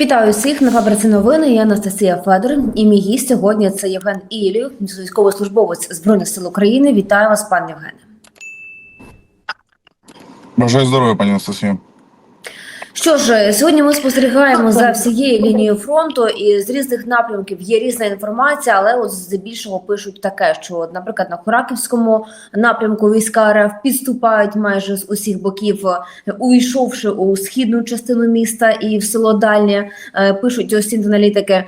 Вітаю всіх на фабриці новини. Я Анастасія Федор. І мій гість сьогодні це Євген Ілів, військовослужбовець збройних сил України. Вітаю вас, пан Євгене. Бажаю здоров'я, пані Анастасія. Що ж, сьогодні ми спостерігаємо за всією лінією фронту, і з різних напрямків є різна інформація, але от здебільшого пишуть таке, що, наприклад, на Хораківському напрямку війська РФ підступають майже з усіх боків, е, увійшовши у східну частину міста і в село Дальнє, е, пишуть ось аналітики.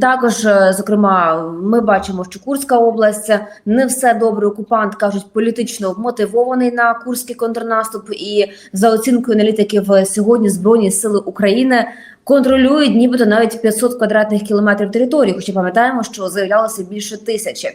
Також, е, зокрема, ми бачимо, що Курська область е, не все добре. Окупант кажуть, політично вмотивований на курський контрнаступ. І за оцінкою аналітиків, е, сьогодні збройні сили України контролюють нібито навіть 500 квадратних кілометрів території. Хоча пам'ятаємо, що заявлялося більше тисячі.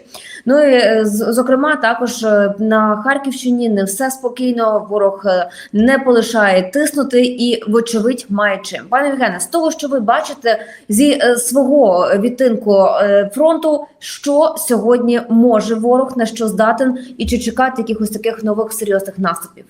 Ну і е, зокрема, також е, на Харківщині не все спокійно. Ворог е, не полишає тиснути і, вочевидь, має чим. Пане Євгене, з того, що ви бачите зі свого відтинку фронту, що сьогодні може ворог на що здатен, і чи чекати якихось таких нових серйозних наступів?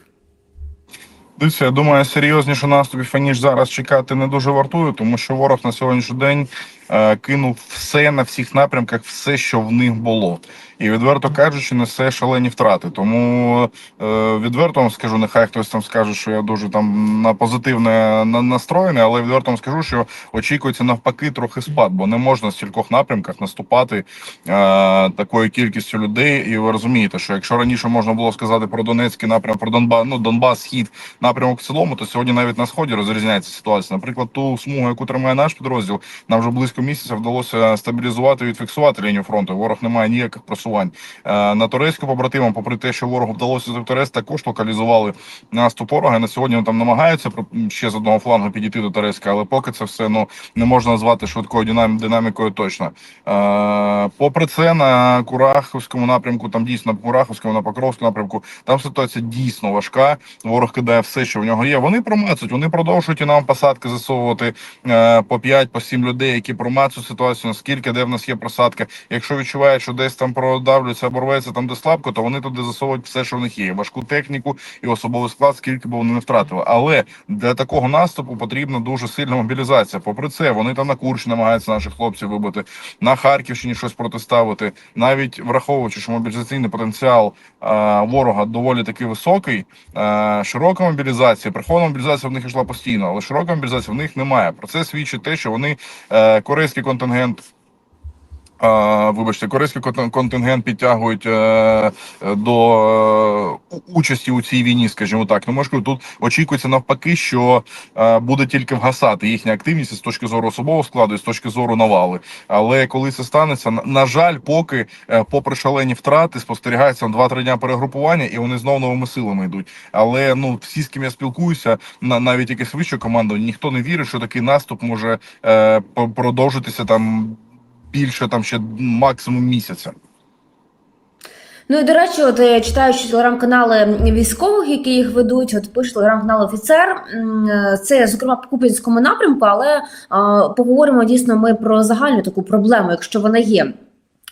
Дивіться, я думаю, серйозніше наступів аніж зараз чекати не дуже вартує, тому що ворог на сьогоднішній день е, кинув все на всіх напрямках, все, що в них було. І відверто кажучи, несе шалені втрати. Тому е, відверто вам скажу, нехай хтось там скаже, що я дуже там на позитивне на- настроєний, але відверто вам скажу, що очікується навпаки трохи спад, бо не можна в стількох напрямках наступати е, такою кількістю людей. І ви розумієте, що якщо раніше можна було сказати про Донецький напрям, про Донбас, ну Донбас, схід напрямок в цілому, то сьогодні навіть на сході розрізняється ситуація. Наприклад, ту смугу, яку тримає наш підрозділ, нам вже близько місяця вдалося стабілізувати і відфіксувати лінію фронту. Ворог не має ніяких просувань. Е, На турецьку побратимам, попри те, що ворогу вдалося з Торез, також локалізували наступ ворога. На сьогодні там намагаються ще з одного флангу підійти до Торецька, але поки це все ну не можна назвати швидкою динам- динамікою точно. Е, Попри це, на Курахівському напрямку, там дійсно на Курахівському, на Покровському напрямку, там ситуація дійсно важка. Ворог кидає все, що в нього є. Вони промацують, вони продовжують і нам посадки засовувати е, по 5, по 7 людей, які промацують ситуацію, наскільки де в нас є просадка. Якщо відчувають, що десь там продавлюється або рветься там, де слабко, то вони туди засовують все, що в них є. Важку техніку і особовий склад, скільки б вони не втратили. Але для такого наступу потрібна дуже сильна мобілізація. Попри це, вони там на Курщі намагаються наших хлопців вибити, на Харківщині щось протиставити, навіть враховуючи, що мобілізаційний потенціал е, ворога доволі таки високий. Е, широка мобілізація, прихована мобілізація в них йшла постійно, але широка мобілізація в них немає. Про це свідчить те, що вони е, корейський контингент. Вибачте, корейський контин- контингент підтягують е, до е, участі у цій війні, скажімо так. Ну, можливо, тут очікується навпаки, що е, буде тільки вгасати їхня активність з точки зору особового складу і з точки зору навали. Але коли це станеться, на, жаль, поки, попри шалені втрати, спостерігається 2-3 дня перегрупування, і вони знову новими силами йдуть. Але ну всі, з ким я спілкуюся, на навіть якесь вище команду, ніхто не вірить, що такий наступ може продовжитися там більше, там ще максимум місяця. Ну і до речі, от читаючи читаю, телеграм-канали військових, які їх ведуть, от пише телеграм-канал офіцер. Е, Це зокрема по Куп'янському напрямку, але а, поговоримо дійсно ми про загальну таку проблему, якщо вона є.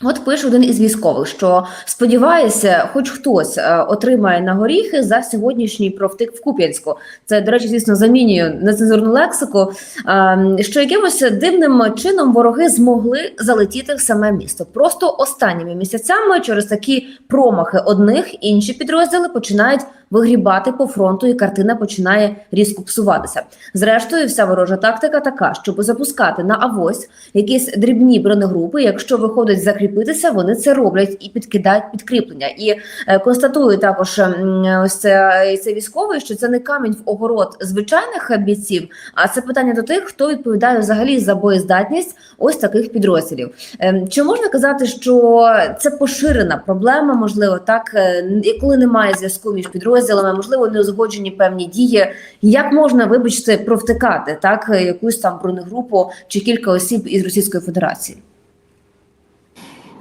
От пише один із військових, що сподівається, хоч хтось е, отримає на горіхи за сьогоднішній провтик в Куп'янську. Це, до речі, звісно, замінюю нецензурну лексику. е, Що якимось дивним чином вороги змогли залетіти в саме місто. Просто останніми місяцями через такі промахи одних інші підрозділи починають вигрібати по фронту, і картина починає різко псуватися. Зрештою, вся ворожа тактика така, щоб запускати на авось якісь дрібні бронегрупи. Якщо виходить закріпитися, вони це роблять і підкидають підкріплення. І е, констатую також ось це, це військовий, що це не камінь в огород звичайних бійців, а це питання до тих, хто відповідає взагалі за боєздатність ось таких підрозділів. Ем, Чи можна казати, що це поширена проблема? Можливо, так е, коли немає зв'язку між підрозділами, можливо, не узгоджені певні дії. Як можна, вибачте, провтикати так якусь там бронегрупу чи кілька осіб із Російської Федерації?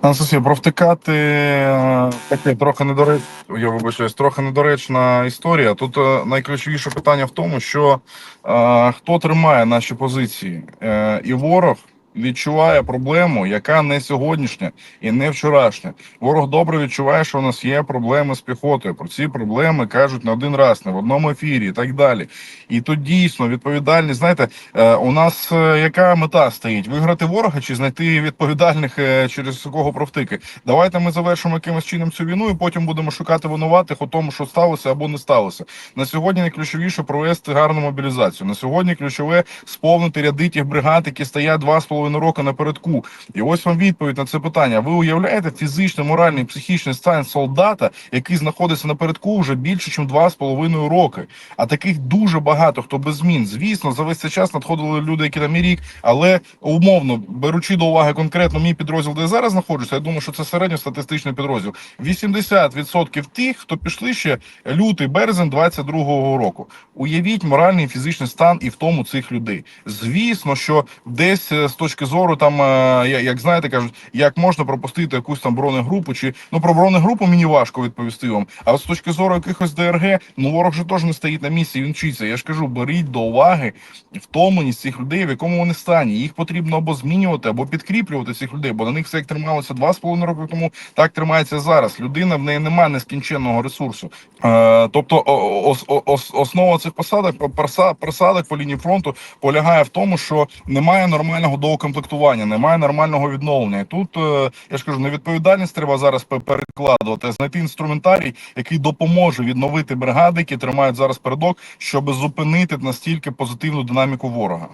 Анастасія, провтикати е, таке трохи недоречно, я вибачаюсь, трохи недоречна історія. Тут е, найключовіше питання в тому, що е, хто тримає наші позиції, е, і ворог, відчуває проблему, яка не сьогоднішня і не вчорашня. Ворог добре відчуває, що у нас є проблеми з піхотою. Про ці проблеми кажуть не один раз, не в одному ефірі і так далі. І тут дійсно відповідальність. Знаєте, е, у нас е, яка мета стоїть? Виграти ворога чи знайти відповідальних, е, через кого провтики? Давайте ми завершимо якимось чином цю війну, і потім будемо шукати винуватих у тому, що сталося або не сталося. На сьогодні найключовіше провести гарну мобілізацію. На сьогодні ключове сповнити ряди тих бригад, які стоять два з половиною роки напередку. І ось вам відповідь на це питання. Ви уявляєте фізичний, моральний, психічний стан солдата, який знаходиться напередку вже більше, ніж два з половиною роки. А таких дуже багато хто без змін. Звісно, за весь цей час надходили люди, які там і рік, але умовно беручи до уваги конкретно мій підрозділ, де я зараз знаходжуся, я думаю, що це середньостатистичний підрозділ. 80% тих, хто пішли ще лютий, березень 22-го року. Уявіть моральний фізичний стан і в тому цих людей. Звісно, що десь е, з точки зору, там е, як знаєте, кажуть, як можна пропустити якусь там бронегрупу, чи ну про бронегрупу мені важко відповісти вам. А з точки зору якихось ДРГ, ну ворог же теж не стоїть на місці, він вчиться. Я ж кажу, беріть до уваги втомленість цих людей, в якому вони стані. Їх потрібно або змінювати, або підкріплювати цих людей, бо на них все як трималося два з половиною роки тому, так тримається зараз. Людина в неї немає нескінченного ресурсу. Е, тобто, ос- ос- основа цих посадок просадок по лінії фронту полягає в тому, що немає нормального доукомплектування, немає нормального відновлення. І тут е, я ж кажу, невідповідальність треба зараз пе- перекладувати, знайти інструментарій, який допоможе відновити бригади, які тримають зараз передок, щоб зупинити настільки позитивну динаміку ворога.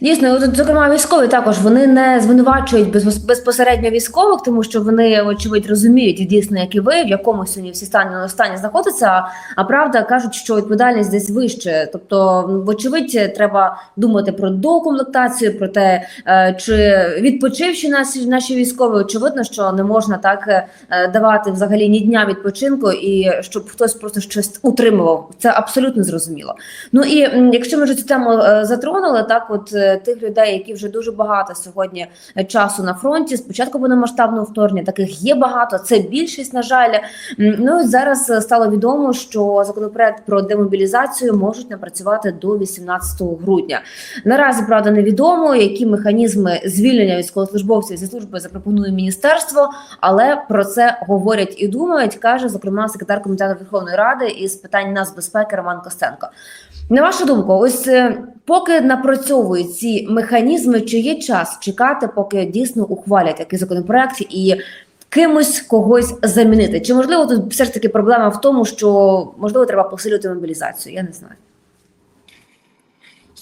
Дійсно, зокрема, військові також вони не звинувачують без, безпосередньо військових, тому що вони, очевидь, розуміють дійсно, як і ви, в якому сьогодні всі стані на стані знаходяться. А, правда кажуть, що відповідальність десь вище. Тобто, вочевидь, треба думати про докомплектацію, про те, е, чи відпочивши наші, наші військові, очевидно, що не можна так е, давати взагалі ні дня відпочинку, і щоб хтось просто щось утримував. Це абсолютно зрозуміло. Ну і якщо ми вже цю тему е, затронули, так от е, тих людей, які вже дуже багато сьогодні е, часу на фронті, спочатку повномасштабного вторгнення, таких є багато. Це більшість, на жаль. Ну і зараз е, стало відомо, що законопроект про демобілізацію можуть напрацювати до 18 грудня. Наразі правда невідомо, які механізми звільнення військовослужбовців зі служби запропонує міністерство, але про це говорять і думають, каже зокрема секретар комітету Верховної Ради із питань нацбезпеки Роман Костенко. На вашу думку, ось поки напрацьовують ці механізми, чи є час чекати, поки дійсно ухвалять такий законопроект і кимось когось замінити? Чи можливо тут все ж таки проблема в тому, що можливо треба посилювати мобілізацію? Я не знаю.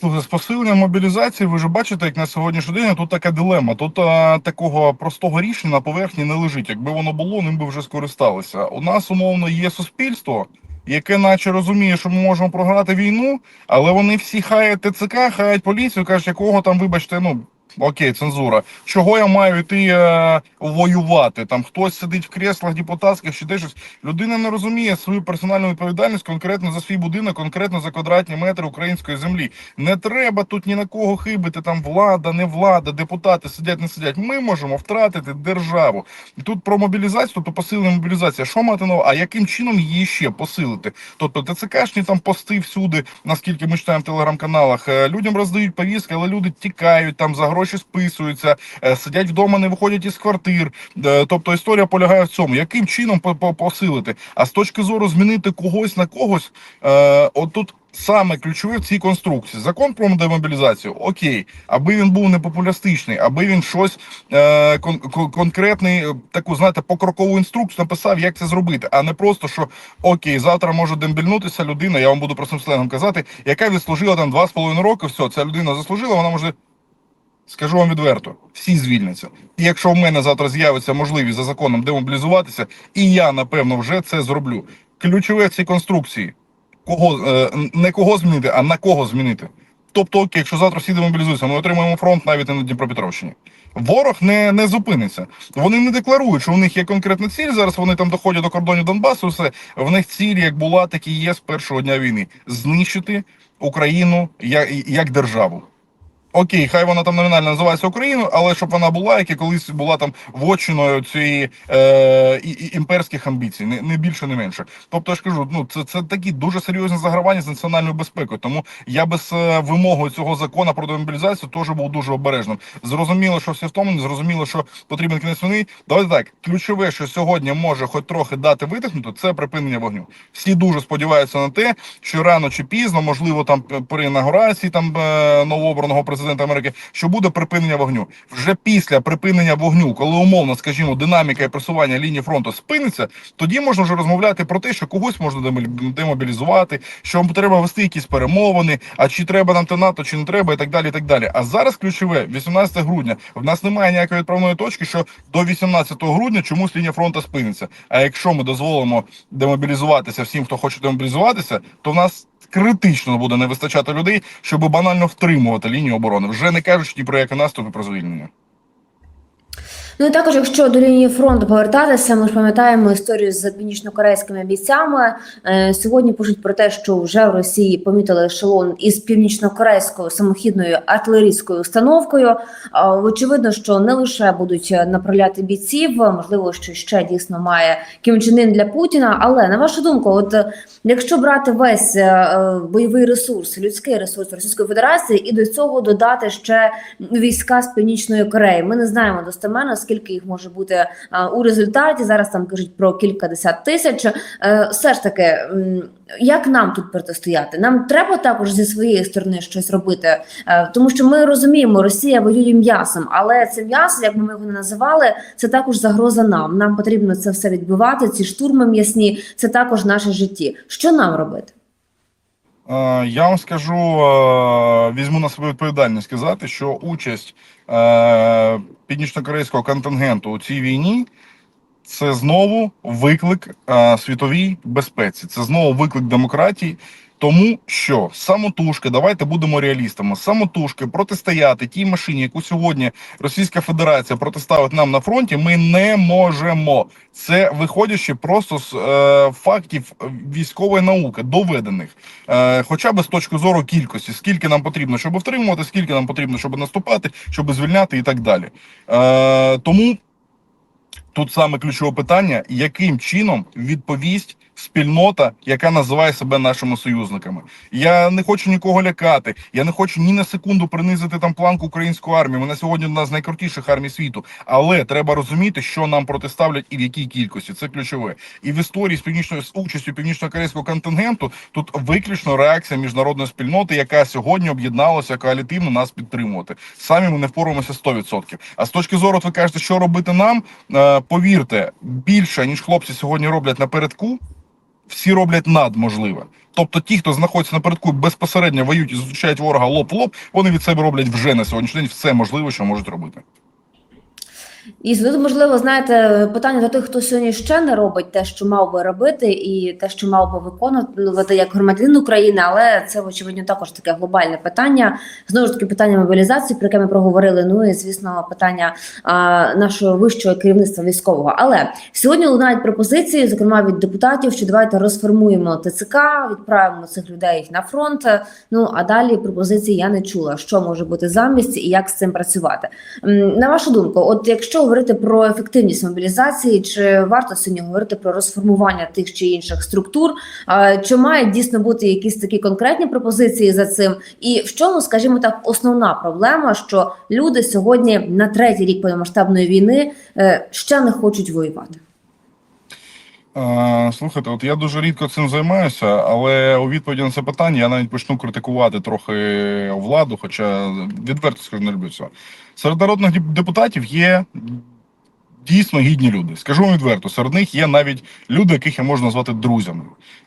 Слухай, з посиленням мобілізації, ви ж бачите, як на сьогоднішній день тут така дилема. Тут а, такого простого рішення на поверхні не лежить. Якби воно було, ним би вже скористалися. У нас умовно є суспільство, яке наче розуміє, що ми можемо програти війну, але вони всі хаять ТЦК, хаять поліцію, кажуть, якого там, вибачте, ну. Окей, цензура. Чого я маю йти е, воювати? Там хтось сидить в креслах депутатських чи де щось. Людина не розуміє свою персональну відповідальність конкретно за свій будинок, конкретно за квадратні метри української землі. Не треба тут ні на кого хибити. Там влада, не влада, депутати сидять, не сидять. Ми можемо втратити державу. Тут про мобілізацію, тобто посилення мобілізація. Що мати увазі? А яким чином її ще посилити? Тобто ТЦКшні там пости всюди, наскільки ми читаємо в телеграм-каналах. е, Людям роздають повістки, але люди тікають там за гроші списуються, е, сидять вдома, не виходять із квартир. Е, Тобто історія полягає в цьому, яким чином по- по- посилити. А з точки зору змінити когось на когось, е, отут. Саме ключове в цій конструкції закон про демобілізацію, окей, аби він був не популістичний, аби він щось е, кон- кон- конкретний, таку знаєте, покрокову інструкцію написав, як це зробити, а не просто що окей, завтра може дембільнутися людина. Я вам буду простим сленгом казати, яка відслужила там два з половиною роки. Все, ця людина заслужила, вона може Скажу вам відверто, всі звільняться. І якщо в мене завтра з'явиться можливість за законом демобілізуватися, і я напевно вже це зроблю. Ключове в цій конструкції кого е, не кого змінити, а на кого змінити. Тобто, окей, якщо завтра всі демобілізуються, ми отримаємо фронт навіть і на Дніпропетровщині. Ворог не, не зупиниться. Вони не декларують, що в них є конкретна ціль. Зараз вони там доходять до кордонів Донбасу. Все в них ціль як була, так і є з першого дня війни знищити Україну як, як державу. Окей, хай вона там номінально називається Україною, але щоб вона була, як і колись була там вотчиною цієї е, імперських амбіцій, не, не більше, не менше. Тобто я ж кажу, ну це, це такі дуже серйозні загравання з національною безпекою. Тому я без вимоги цього закону про демобілізацію теж був дуже обережним. Зрозуміло, що всі втомлені, зрозуміло, що потрібен кінець війни. Давайте так, ключове, що сьогодні може хоч трохи дати видихнути, це припинення вогню. Всі дуже сподіваються на те, що рано чи пізно, можливо, там при інаугурації там е, новообраного президента Америки, що буде припинення вогню. Вже після припинення вогню, коли умовно, скажімо, динаміка і просування лінії фронту спиниться, тоді можна вже розмовляти про те, що когось можна демобілі- демобілізувати, що треба вести якісь перемовини, а чи треба нам те НАТО, чи не треба, і так далі. І так далі. А зараз ключове 18 грудня. В нас немає ніякої відправної точки, що до 18 грудня чомусь лінія фронту спиниться. А якщо ми дозволимо демобілізуватися всім, хто хоче демобілізуватися, то в нас критично буде не вистачати людей, щоб банально втримувати лінію оборони, вже не кажучи ні про яке наступ і про звільнення. Ну і також, якщо до лінії фронту повертатися, ми ж пам'ятаємо історію з північно-корейськими бійцями. Е, Сьогодні пишуть про те, що вже в Росії помітили ешелон із північно-корейською самохідною артилерійською установкою. Очевидно, що не лише будуть направляти бійців, можливо, що ще дійсно має Кім Чен Ін для Путіна. Але на вашу думку, от якщо брати весь е, бойовий ресурс, людський ресурс Російської Федерації, і до цього додати ще війська з північної Кореї, ми не знаємо достеменно, скільки їх може бути у результаті. Зараз там кажуть про кілька десят тисяч. Е, Все ж таки, як нам тут протистояти? Нам треба також зі своєї сторони щось робити, Е, тому що ми розуміємо, Росія воює м'ясом, але це м'ясо, як ми його не називали, це також загроза нам. Нам потрібно це все відбивати. Ці штурми м'ясні, це також наше житті. Що нам робити? Е, Я вам скажу, е, візьму на себе відповідальність сказати, що участь е, північно-корейського контингенту у цій війні це знову виклик світовій безпеці, це знову виклик демократії. Тому що самотужки, давайте будемо реалістами. Самотужки протистояти тій машині, яку сьогодні Російська Федерація протиставить нам на фронті, ми не можемо. Це виходячи просто з е, фактів військової науки, доведених, е, хоча б з точки зору кількості, скільки нам потрібно, щоб втримувати, скільки нам потрібно, щоб наступати, щоб звільняти і так далі. Е, тому тут саме ключове питання: яким чином відповість спільнота, яка називає себе нашими союзниками. Я не хочу нікого лякати. Я не хочу ні на секунду принизити там планку української армії. Ми на сьогодні одна з найкрутіших армій світу. Але треба розуміти, що нам протиставлять і в якій кількості. Це ключове. І в історії з північною з участю північно-корейського контингенту тут виключно реакція міжнародної спільноти, яка сьогодні об'єдналася коалітивно нас підтримувати. Самі ми не впораємося 100%. А з точки зору, от ви кажете, що робити нам, Е, повірте, більше ніж хлопці сьогодні роблять напередку всі роблять надможливе. Тобто, ті, хто знаходиться напередку, безпосередньо воюють і зустрічають ворога лоб в лоб, вони від себе роблять вже на сьогоднішній день все можливе, що можуть робити. І тут, можливо, знаєте, питання до тих, хто сьогодні ще не робить те, що мав би робити, і те, що мав би виконувати як громадянин України, але це очевидно також таке глобальне питання. Знову ж таки, питання мобілізації, про яке ми проговорили. Ну і звісно, питання а, нашого вищого керівництва військового. Але сьогодні лунають пропозиції, зокрема від депутатів, що давайте розформуємо ТЦК, відправимо цих людей на фронт. Ну а далі пропозиції я не чула, що може бути замість і як з цим працювати. На вашу думку, от якщо говорити про ефективність мобілізації, чи варто сьогодні говорити про розформування тих чи інших структур? Чи мають дійсно бути якісь такі конкретні пропозиції за цим? І в чому, скажімо так, основна проблема, що люди сьогодні на третій рік повномасштабної війни е, ще не хочуть воювати? Слухайте, от я дуже рідко цим займаюся, але у відповіді на це питання я навіть почну критикувати трохи владу, хоча відверто скажу, не люблю цього. Серед народних деп- депутатів є дійсно гідні люди. Скажу вам відверто, серед них є навіть люди, яких я можу назвати друзями.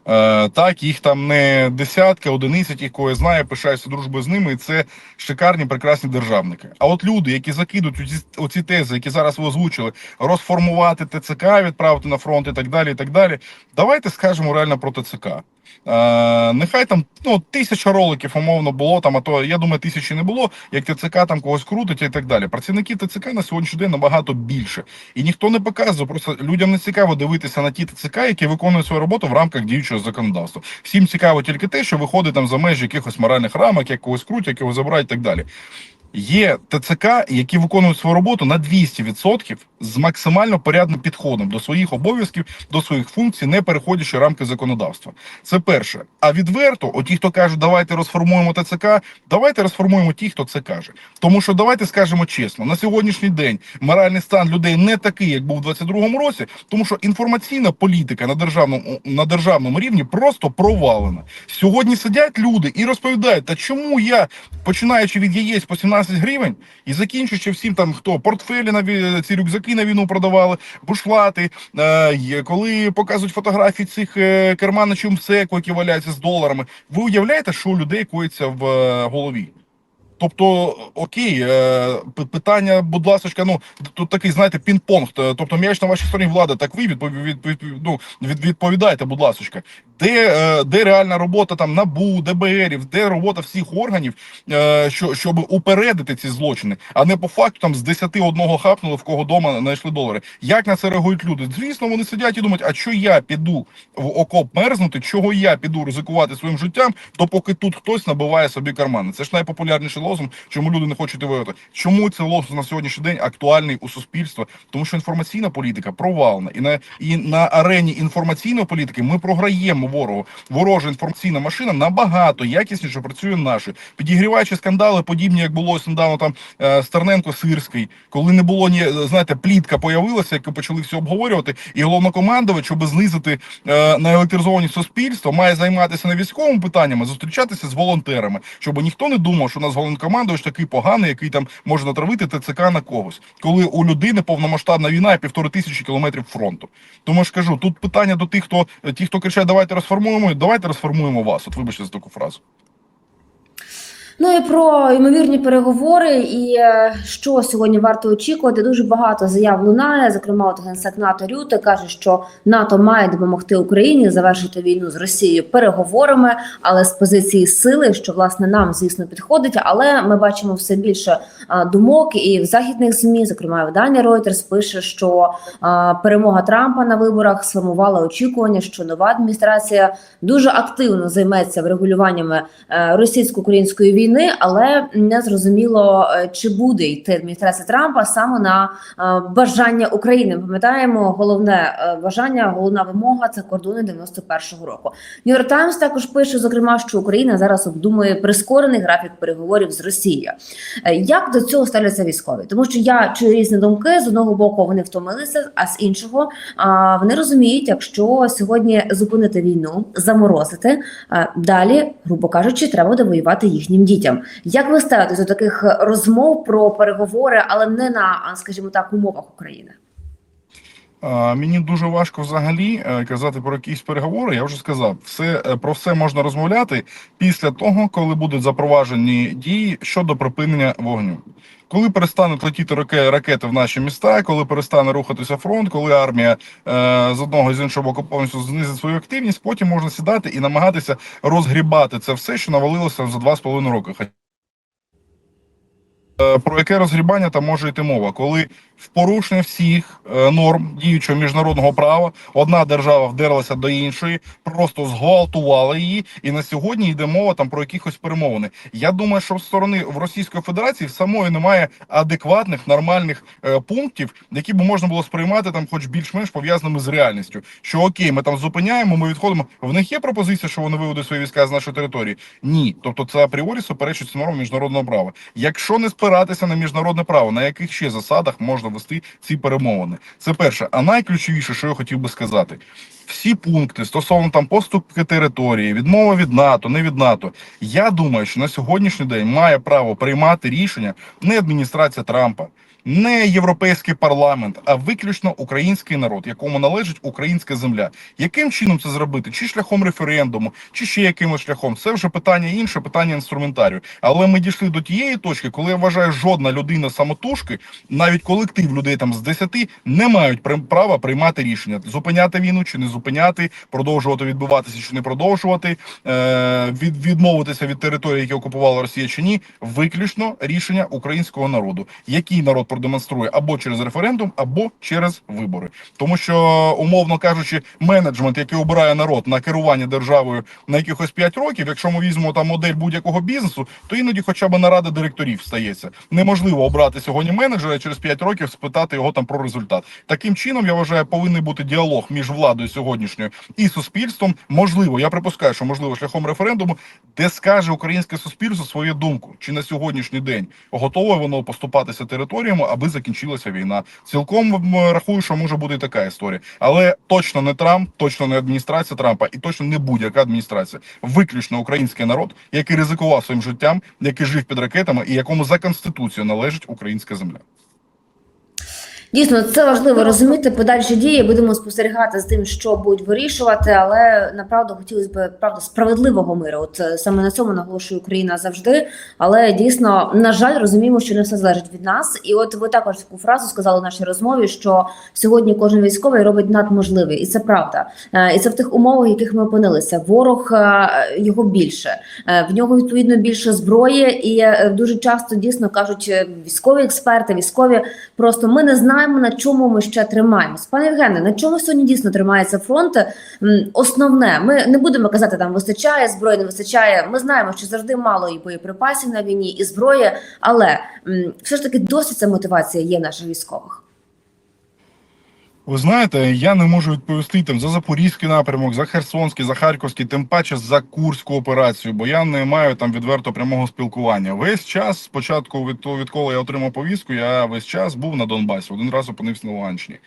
Е, так, їх там не десятки, одиниці, ті, кого я знаю, пишаюся дружбою з ними, і це шикарні, прекрасні державники. А от люди, які закидуть оці, оці тези, які зараз ви озвучили, розформувати ТЦК, відправити на фронт і так далі. і так далі. Давайте скажемо реально про ТЦК. Е, нехай там ну, тисяча роликів умовно було там, а то я думаю, тисячі не було, як ТЦК там когось крутить і так далі. Працівників ТЦК на сьогоднішній день набагато більше. І ніхто не показує. Просто людям не цікаво дивитися на ті ТЦК, які виконують свою роботу в рамках діючого законодавства. Всім цікаво тільки те, що виходить там за межі якихось моральних рамок, як когось крутять, як його забирають і так далі. Є ТЦК, які виконують свою роботу на 200% з максимально порядним підходом до своїх обов'язків, до своїх функцій, не переходячи рамки законодавства. Це перше. А відверто, оті, хто кажуть, давайте розформуємо ТЦК, давайте розформуємо ті, хто це каже. Тому що давайте скажемо чесно, на сьогоднішній день моральний стан людей не такий, як був у 22-му році, тому що інформаційна політика на державному на державному рівні просто провалена. Сьогодні сидять люди і розповідають, та чому я, починаючи від яєць по 17 гривень і закінчуючи всім там хто портфелі на ці рюкзаки на війну продавали, бушлати, е, коли показують фотографії цих е, керманичів МСЕКу, які валяються з доларами. Ви уявляєте, що у людей коїться в е, голові? Тобто, окей, е, питання, будь ласка, ну тут такий, знаєте, пінг-понг. Тобто м'яч на вашій стороні влада, так ви ну, від, відповідаєте, будь ласка. Де, е, де реальна робота там НАБУ, ДБРів, де робота всіх органів, е, що, щоб упередити ці злочини, а не по факту там з 10 одного хапнули, в кого дома знайшли долари. Як на це реагують люди? Звісно, вони сидять і думають, а що я піду в окоп мерзнути, чого я піду ризикувати своїм життям, допоки тут хтось набиває собі кармани. Це ж найпопулярніший лозунг, чому люди не хочуть воювати. Чому цей лозунг на сьогоднішній день актуальний у суспільства? Тому що інформаційна політика провалена, і на і на арені інформаційної політики ми програємо ворогу. Ворожа інформаційна машина набагато якісніше працює нашою, підігріваючи скандали, подібні як було недавно там е, Стерненко Сирський, коли не було ні знаєте, плітка появилася, яку почали все обговорювати, і головнокомандувач, щоб знизити е, на електризовані суспільство, має займатися не військовими питаннями, а зустрічатися з волонтерами, щоб ніхто не думав, що у нас головнокомандувач такий поганий, який там може натравити ТЦК на когось, коли у людини повномасштабна війна і півтори тисячі кілометрів фронту. Тому ж кажу, тут питання до тих, хто ті, хто кричать, давайте розформуємо, давайте розформуємо вас. От вибачте за таку фразу. Ну і про ймовірні переговори, і е, що сьогодні варто очікувати. Дуже багато заяв лунає. Зокрема, от генсек НАТО Рюте каже, що НАТО має допомогти Україні завершити війну з Росією переговорами, але з позиції сили, що власне нам звісно підходить. Але ми бачимо все більше думок і в західних змі, зокрема видання Reuters, пише, що перемога Трампа на виборах сформувала очікування, що нова адміністрація дуже активно займеться врегулюваннями е, російсько-української війни, але не зрозуміло, е, чи буде йти адміністрація Трампа саме на е, бажання України. Пам'ятаємо, головне е, бажання, головна вимога це кордони 91-го року. Нью-Йорк Таймс також пише, зокрема, що Україна зараз обдумує прискорений графік переговорів з Росією. Як до цього ставляться військові? Тому що я чую різні думки з одного боку, вони втомилися, а з іншого вони розуміють, якщо сьогодні зупинити війну, заморозити далі, грубо кажучи, треба буде воювати їхнім дітям. Як ви ставитесь до таких розмов про переговори, але не на, скажімо так, умовах України? Мені дуже важко взагалі е, казати про якісь переговори. Я вже сказав, все е, про все можна розмовляти після того, коли будуть запроваджені дії щодо припинення вогню. Коли перестануть летіти ракети в наші міста, коли перестане рухатися фронт, коли армія е, з одного з іншого боку повністю знизить свою активність, потім можна сідати і намагатися розгрібати це все, що навалилося за два з половиною роки. Е, Про яке розгрібання там може йти мова, коли в порушення всіх е, норм діючого міжнародного права одна держава вдерлася до іншої, просто зґвалтувала її, і на сьогодні йде мова там про якихось перемовини. Я думаю, що в сторони в Російської Федерації в самої немає адекватних нормальних е, пунктів, які б можна було сприймати там, хоч більш-менш пов'язаними з реальністю. Що окей, ми там зупиняємо, ми відходимо. В них є пропозиція, що вони виведуть свої війська з нашої території. Ні, тобто це апріорі суперечить нормам міжнародного права. Якщо не спиратися на міжнародне право, на яких ще засадах можна вести ці перемовини? Це перше. А найключовіше, що я хотів би сказати. Всі пункти стосовно там поступки території, відмова від НАТО, не від НАТО. Я думаю, що на сьогоднішній день має право приймати рішення не адміністрація Трампа, не європейський парламент, а виключно український народ, якому належить українська земля. Яким чином це зробити? Чи шляхом референдуму, чи ще якимось шляхом? Це вже питання інше, питання інструментарію. Але ми дійшли до тієї точки, коли я вважаю, жодна людина самотужки, навіть колектив людей там з 10, не мають права приймати рішення: зупиняти війну чи не зупиняти, продовжувати відбуватися чи не продовжувати, е- від, відмовитися від території, які окупувала Росія чи ні. Виключно рішення українського народу. Який народ продемонструє або через референдум, або через вибори. Тому що, умовно кажучи, менеджмент, який обирає народ на керування державою на якихось 5 років, якщо ми візьмемо там модель будь-якого бізнесу, то іноді хоча б нарада директорів стається. Неможливо обрати сьогодні менеджера і через 5 років спитати його там про результат. Таким чином, я вважаю, повинен бути діалог між владою сьогоднішньою і суспільством. Можливо, я припускаю, що можливо шляхом референдуму, де скаже українське суспільство свою думку, чи на сьогоднішній день готове воно поступатися територіями, аби закінчилася війна. Цілком рахую, що може бути і така історія, але точно не Трамп, точно не адміністрація Трампа, і точно не будь-яка адміністрація. Виключно український народ, який ризикував своїм життям, який жив під ракетами, і якому за конституцією належить українська земля. Дійсно, це важливо розуміти. Подальші дії будемо спостерігати з тим, що будуть вирішувати, але направду хотілося б правда справедливого миру. От е, саме на цьому наголошує Україна завжди. Але дійсно, на жаль, розуміємо, що не все залежить від нас. І от ви також таку фразу сказали в нашій розмові, що сьогодні кожен військовий робить надможливе, і це правда. Е, І це в тих умовах, в яких ми опинилися. Ворог е, його більше, в нього відповідно більше зброї, і дуже часто дійсно кажуть військові експерти, військові. Просто ми не знаємо на чому ми ще тримаємось. Пане Євгене, на чому сьогодні дійсно тримається фронт? Основне, ми не будемо казати, там вистачає зброї, не вистачає. Ми знаємо, що завжди мало і боєприпасів на війні, і зброї, але все ж таки досить ця мотивація є наших військових. Ви знаєте, я не можу відповісти там за запорізький напрямок, за Херсонський, за Харківський, тим паче за Курську операцію, бо я не маю там відверто прямого спілкування. Весь час, спочатку, від того, відколи я отримав повістку, я весь час був на Донбасі, один раз опинився на Луганщині.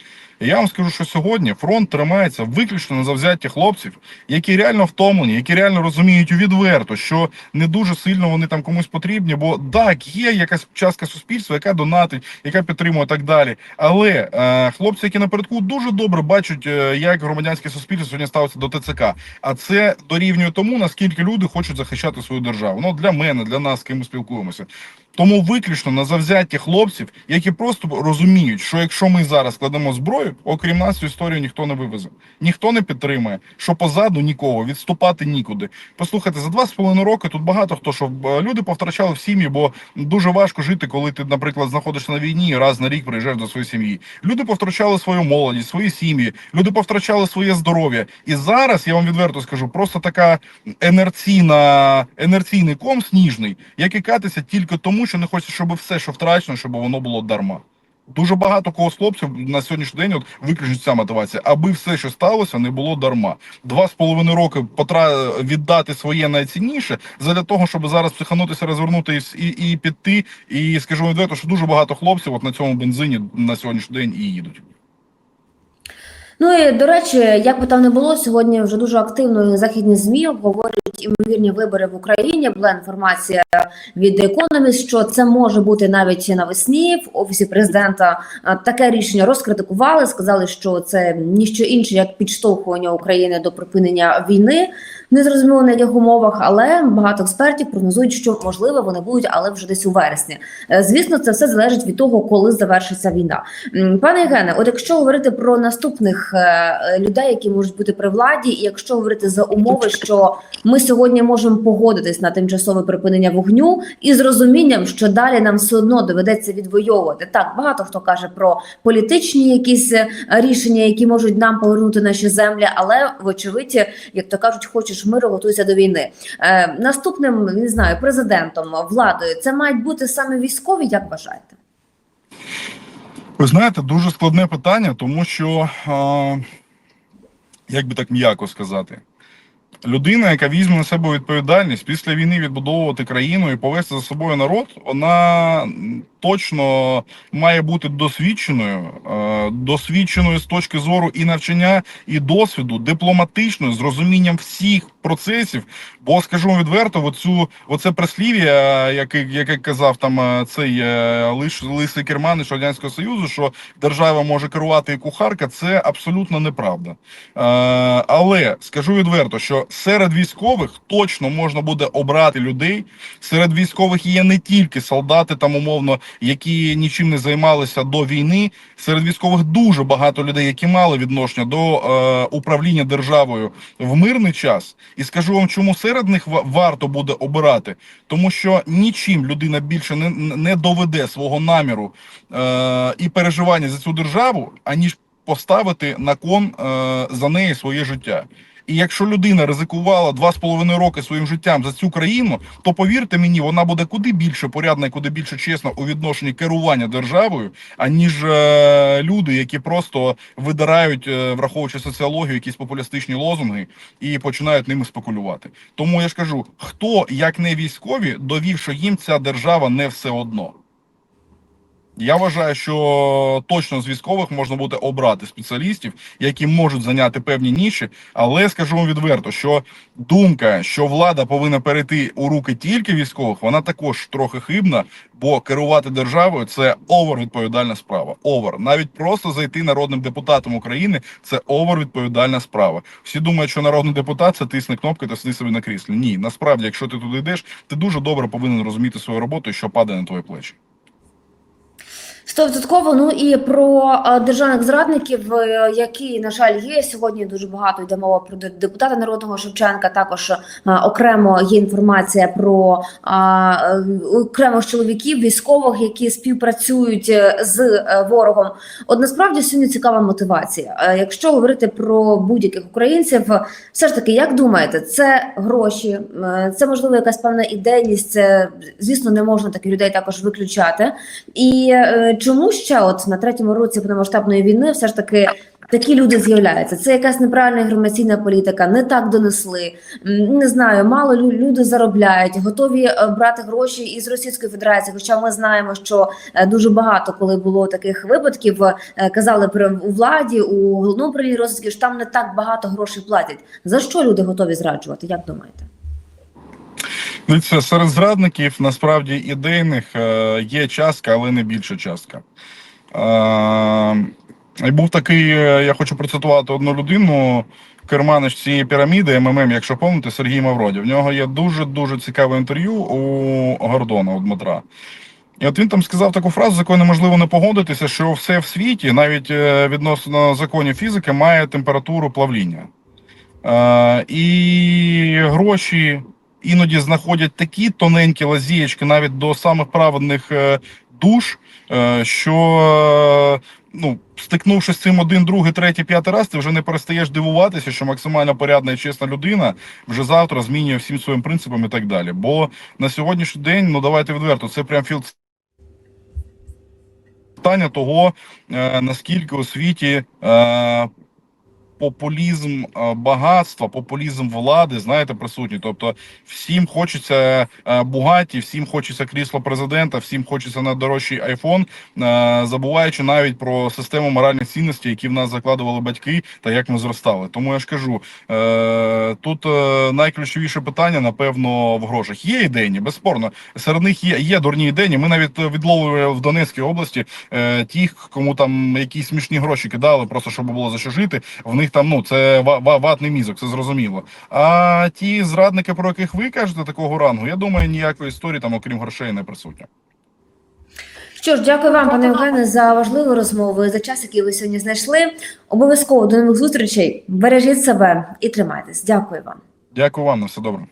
Я вам скажу, що сьогодні фронт тримається виключно на завзятті хлопців, які реально втомлені, які реально розуміють відверто, що не дуже сильно вони там комусь потрібні. Бо так, є якась частка суспільства, яка донатить, яка підтримує так далі. Але е, хлопці, які напередку дуже добре бачать, е, як громадянське суспільство сьогодні ставиться до ТЦК. А це дорівнює тому, наскільки люди хочуть захищати свою державу. Ну для мене, для нас, з ким ми спілкуємося. Тому виключно на завзятті хлопців, які просто розуміють, що якщо ми зараз кладемо зброю, окрім нас цю історію ніхто не вивезе, ніхто не підтримує, що позаду нікого відступати нікуди. Послухайте, за два з половиною роки тут багато хто що е, люди повтрачали в сім'ї, бо дуже важко жити, коли ти, наприклад, знаходишся на війні і раз на рік приїжджаєш до своєї сім'ї. Люди повтрачали свою молодість, свої сім'ї, люди повтрачали своє здоров'я. І зараз я вам відверто скажу, просто така енерційна, енерційний ком сніжний, який катиться тільки тому, що не хочеться, щоб все, що втрачено, щоб воно було дарма. Дуже багато кого з хлопців на сьогоднішній день от виключно ця мотивація, аби все, що сталося, не було дарма. Два з половиною роки потра віддати своє найцінніше для того, щоб зараз психанутися, розвернути і, і, і піти. І скажу відверто, що дуже багато хлопців от на цьому бензині на сьогоднішній день і їдуть. Ну і до речі, як би там не було, сьогодні вже дуже активно західні змі обговорюють імовірні вибори в Україні. Була інформація від Economist, що це може бути навіть навесні в офісі президента. Таке рішення розкритикували, сказали, що це ніщо інше як підштовхування України до припинення війни. Незрозуміло на яких умовах, але багато експертів прогнозують, що можливо вони будуть, але вже десь у вересні. Е, Звісно, це все залежить від того, коли завершиться війна. Пане Євгене, от якщо говорити про наступних е, людей, які можуть бути при владі, і якщо говорити за умови, що ми сьогодні можемо погодитись на тимчасове припинення вогню і з розумінням, що далі нам все одно доведеться відвоювати. Так, багато хто каже про політичні якісь е, рішення, які можуть нам повернути наші землі, але вочевидь, як то кажуть, хочеш миру, готуйся до війни. Е, наступним не знаю, президентом, владою, це мають бути саме військові, як вважаєте? Ви знаєте, дуже складне питання, тому що, е, як би так м'яко сказати, людина, яка візьме на себе відповідальність після війни відбудовувати країну і повести за собою народ, вона точно має бути досвідченою, е, досвідченою з точки зору і навчання, і досвіду, дипломатичною, з розумінням всіх процесів. Бо скажу відверто, оцю оце прислів'я, яке, яке казав там е, цей е, лиш лисий керманич радянського союзу, що держава може керувати і кухарка, це абсолютно неправда. Е, але скажу відверто, що серед військових точно можна буде обрати людей. Серед військових є не тільки солдати, там умовно які нічим не займалися до війни. Серед військових дуже багато людей, які мали відношення до управління державою в мирний час. І скажу вам, чому серед них варто буде обирати, тому що нічим людина більше не, не доведе свого наміру е, і переживання за цю державу, аніж поставити на кон е, за неї своє життя. І якщо людина ризикувала два з половиною роки своїм життям за цю країну, то повірте мені, вона буде куди більше порядна і куди більше чесна у відношенні керування державою, аніж е, люди, які просто видирають, е, враховуючи соціологію, якісь популістичні лозунги і починають ними спекулювати. Тому я ж кажу, хто як не військові довів, що їм ця держава не все одно. Я вважаю, що точно з військових можна буде обрати спеціалістів, які можуть зайняти певні ніші, але скажу відверто, що думка, що влада повинна перейти у руки тільки військових, вона також трохи хибна, бо керувати державою це овер відповідальна справа. Овер навіть просто зайти народним депутатом України це овер відповідальна справа. Всі думають, що народний депутат це тисне кнопки та сиди собі на кріслі. Ні, насправді, якщо ти туди йдеш, ти дуже добре повинен розуміти свою роботу і що падає на твої плечі. Стовідсотково. Ну і про е, державних зрадників, е, які на жаль є сьогодні. Дуже багато йде мова про депутата народного Шевченка. Також е, окремо є інформація про окремих чоловіків, військових, які співпрацюють з ворогом. От насправді сьогодні цікава мотивація. Якщо говорити про будь-яких українців, все ж таки, як думаєте, це гроші, це можливо якась певна ідейність. Це звісно не можна таких людей також виключати. І чому ще от на третьому році повномасштабної війни все ж таки такі люди з'являються? Це якась неправильна інформаційна політика, не так донесли. Не знаю, мало лю- люди заробляють, готові е, брати гроші із Російської Федерації. Хоча ми знаємо, що е, дуже багато, коли було таких випадків, е, казали при у владі у головному управлінні розвідки, що там не так багато грошей платять. За що люди готові зраджувати? Як думаєте? Дивіться, серед зрадників насправді ідейних е, є частка, але не більша частка. Е, був такий, е, я хочу процитувати одну людину, керманич цієї піраміди, МММ, якщо пам'ятаєте, Сергій Мавроді. В нього є дуже дуже цікаве інтерв'ю у Гордона, у Дмитра. І от він там сказав таку фразу, з якою неможливо не погодитися, що все в світі, навіть відносно законів фізики, має температуру плавління. І гроші іноді знаходять такі тоненькі лазієчки навіть до самих праведних е, душ, е, що е, ну, стикнувшись з цим один, другий, третій, п'ятий раз, ти вже не перестаєш дивуватися, що максимально порядна і чесна людина вже завтра змінює всім своїм принципам і так далі. Бо на сьогоднішній день, ну давайте відверто, це прям філд питання того, наскільки у світі популізм е, багатства, популізм влади, знаєте, присутній. Тобто, всім хочеться е, Бугаті, всім хочеться крісло президента, всім хочеться найдорожчий айфон, е, забуваючи навіть про систему моральних цінностей, які в нас закладували батьки, та як ми зростали. Тому я ж кажу, тут найключовіше питання, напевно, в грошах. Є ідейні, безспорно. Серед них є, є дурні ідейні. Ми навіть відловили в Донецькій області тих, кому там якісь смішні гроші кидали, просто щоб було за що жити. В них там ну це ва- ва- ватний мізок, це зрозуміло. А ті зрадники, про яких ви кажете, такого рангу, я думаю, ніякої історії там, окрім грошей, не присутня. Що ж, дякую вам, пане Євгене, за важливу розмову за час, який ви сьогодні знайшли. Обов'язково до нових зустрічей. Бережіть себе і тримайтесь. Дякую вам. Дякую вам, на все добре.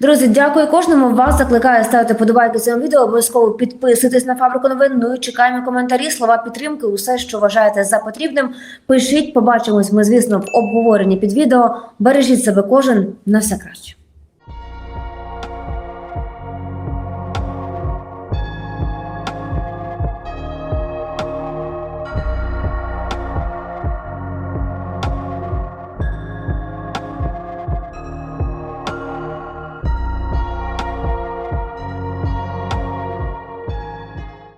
Друзі, дякую кожному. Вас закликаю ставити подобайки цьому відео. Обов'язково підписуйтесь на фабрику новин. Ну і чекаємо коментарі, слова підтримки. Усе, що вважаєте за потрібним. Пишіть, побачимось. Ми, звісно, в обговоренні під відео. Бережіть себе кожен на все краще.